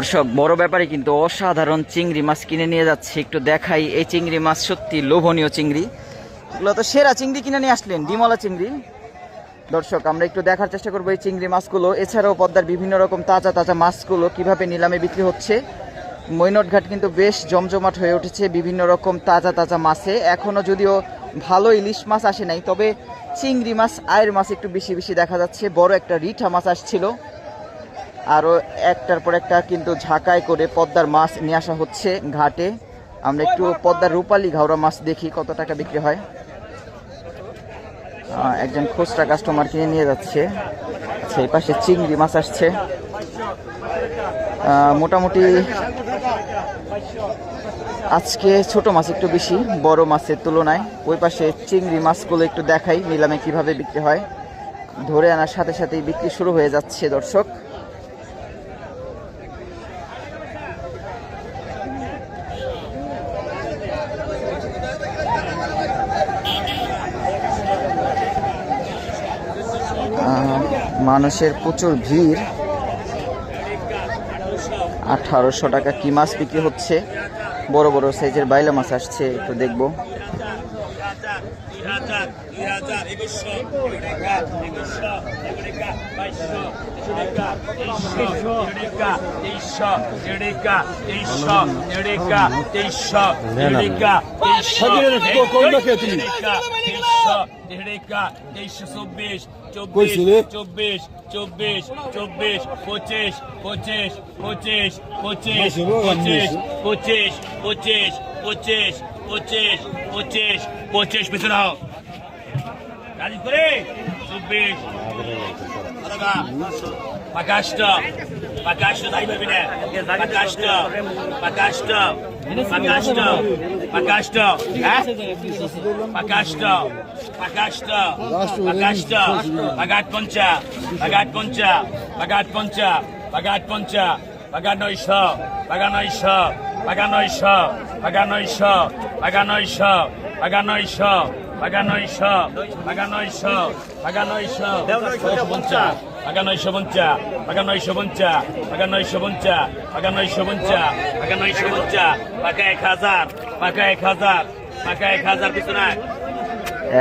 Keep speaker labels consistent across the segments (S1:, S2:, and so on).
S1: দর্শক, বড় ব্যাপারে কিন্তু অসাধারণ চিংড়ি মাছ কিনে নিয়ে যাচ্ছে। একটু দেখাই এই চিংড়ি মাছ, সত্যি লোভনীয় চিংড়ি। এগুলো তো সেরা চিংড়ি কিনে নিয়ে আসলেন ডিমলা চিংড়ি। দর্শক, আমরা একটু দেখার চেষ্টা করব এই চিংড়ি মাছগুলো। এছাড়াও পদ্মার বিভিন্ন রকম তাজা তাজা মাছগুলো কীভাবে নিলামে বিক্রি হচ্ছে। মৈনটঘাট কিন্তু বেশ জমজমাট হয়ে উঠেছে বিভিন্ন রকম তাজা তাজা মাছে। এখনও যদিও ভালো ইলিশ মাছ আসে নাই, তবে চিংড়ি মাছ, আয়ের মাছ একটু বেশি বেশি দেখা যাচ্ছে। বড় একটা রিঠা মাছ আসছিল। আরও একটার পর একটা কিন্তু ঝাঁকায় করে পদ্মার মাছ নিয়ে আসা হচ্ছে ঘাটে। আমরা একটু পদ্মার রূপালী ঘাওড়া মাছ দেখি কত টাকা বিক্রি হয়। একজন খুচরা কাস্টমার কিনে নিয়ে যাচ্ছে। আচ্ছা এই পাশে চিংড়ি মাছ আসছে। মোটামুটি আজকে ছোট মাছ একটু বেশি, বড় মাছের তুলনায়। ওই পাশে চিংড়ি মাছগুলো একটু দেখাই, নিলামে কীভাবে বিক্রি হয়। ধরে আনার সাথে সাথেই বিক্রি শুরু হয়ে যাচ্ছে দর্শক। মানুষের প্রচুর ভিড়। আঠারোশো টাকা কি মাছ বিক্রি হচ্ছে? বড় বড় সাইজের বাইলা মাছ আসছে, একটু দেখব।
S2: দুই হাজার দুই হাজার একুশশো টাকা একুশশো টাকা বাইশশো টাকা তেইশশো টাকা তেইশশো টাকা তেইশশো টাকা তেইশশো টাকা তেইশশো টাকা তেইশশো টাকা তেইশশো চব্বিশ চব্বিশ চব্বিশ চব্বিশ চব্বিশ পঁচিশ পঁচিশ পঁচিশ পঁচিশ পঁচিশ পঁচিশ পঁচিশ পঁচিশ পঁচিশ পঁচিশ পঁচিশ পিছনে হও রাজি করে চব্বিশ পাকাষ্ট পাকাষ্ট তাই পারবি না পাকাষ্ট পাকাষ্ট পাকাষ্ট পাকাষ্ট হ্যাঁ পাকাষ্ট পাকাষ্ট পাকাষ্ট পাগাট পঞ্চা পাগাট পঞ্চা পাগাট পঞ্চা পাগাট পঞ্চা পাগা নয়শ পাগা নয়শ পাগা নয়শ পাগা নয়শ পাগা নয়শ পাগা নয়শ পাগা নয়শ পাগা নয়শ পাগা নয়শ পঞ্চা পাগা নয়শ পঞ্চা পাগা নয়শ পঞ্চা পাগা নয়শ পঞ্চা পাগা নয়শ পঞ্চা পাগা নয়শ পঞ্চা পাকা এক হাজার পাকা এক হাজার পাকা এক হাজার কিছু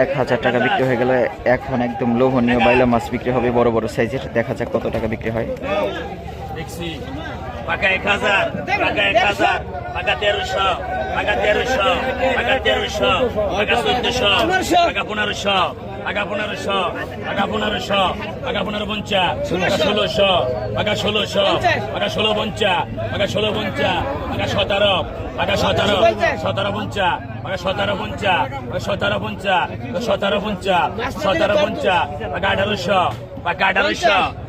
S1: এক হাজার টাকা বিক্রি হয়ে গেলে এখন একদম লোভনীয় বাইলা মাছ বিক্রি হবে বড় বড় সাইজের। দেখা যাক কত টাকা বিক্রি হয়।
S2: দেখছি। পাকা এক হাজার পাকা এক হাজার পাকা তেরোশো পাকা তেরোশো পাকা তেরোশো পাকা চোদ্দশো পাকা পনেরোশো পাকা পনেরোশো পাকা পনেরোশো পাকা পনেরো পঞ্চা ষোলোশো। পাকা ষোলোশো পাকা ষোলো পঞ্চা পাকা ষোলো পঞ্চা পাকা সতেরো পাকা সতেরো সতেরো পঞ্চা পাকা সতেরো পঞ্চা পাকা সতেরো পঞ্চা সতেরো পঞ্চা সতেরো পঞ্চা পাকা আঠারোশো পাকা আঠারোশো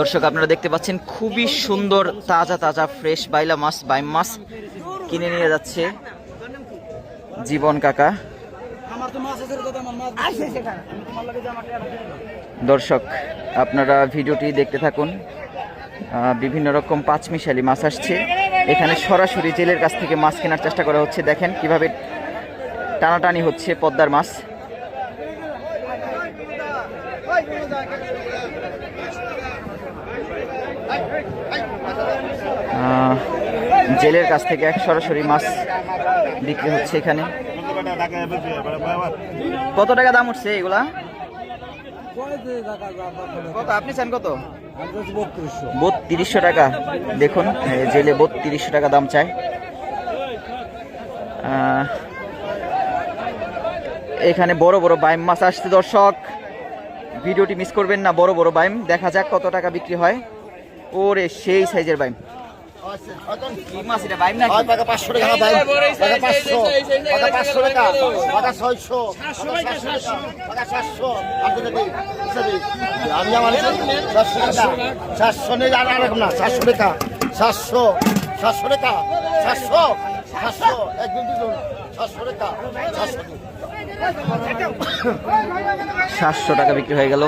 S1: দর্শক, আপনারা দেখতে পাচ্ছেন খুবই সুন্দর, তাজা তাজা ফ্রেশ বাইলা মাছ বাইম মাছ কিনে নিয়ে যাচ্ছে জীবন কাকা। দর্শক, আপনারা ভিডিওটি দেখতে থাকুন। বিভিন্ন রকম পাঁচমিশালি মাছ আসছে। এখানে সরাসরি জেলের কাছ থেকে মাছ কেনার চেষ্টা করা হচ্ছে। দেখেন কীভাবে টানাটানি হচ্ছে পদ্মার মাছ। জেলের কাছ থেকে এক সরাসরি মাছ বিক্রি হচ্ছে এখানে। কত টাকা দাম উঠছে এগুলা? কত? আপনি চান কত? বত্রিশশো টাকা। দেখুন জেলে বত্রিশশো টাকা দাম চায় এখানে বড় বড় বাইম মাছ আসছে, দর্শক। ভিডিওটি মিস করবেন না, বড় বড় বাইম। দেখা যাক কত টাকা বিক্রি হয়। ওরে, সেই সাইজের বাইম।
S3: হয় পাঁচশো টাকা দাম টাকা পাঁচশো টাকা পাঁচশো টাকা টাকা ছয়শো টাকা সাতশো আমি আমার সাতশো টাকা। সাতশো নেই আর আরেক না সাতশো টাকা। সাতশো সাতশো টাকা। সাতশো সাতশো একদিন দুজন সাতশো টাকা সাতশো।
S1: সাতশো টাকা বিক্রি হয়ে গেল।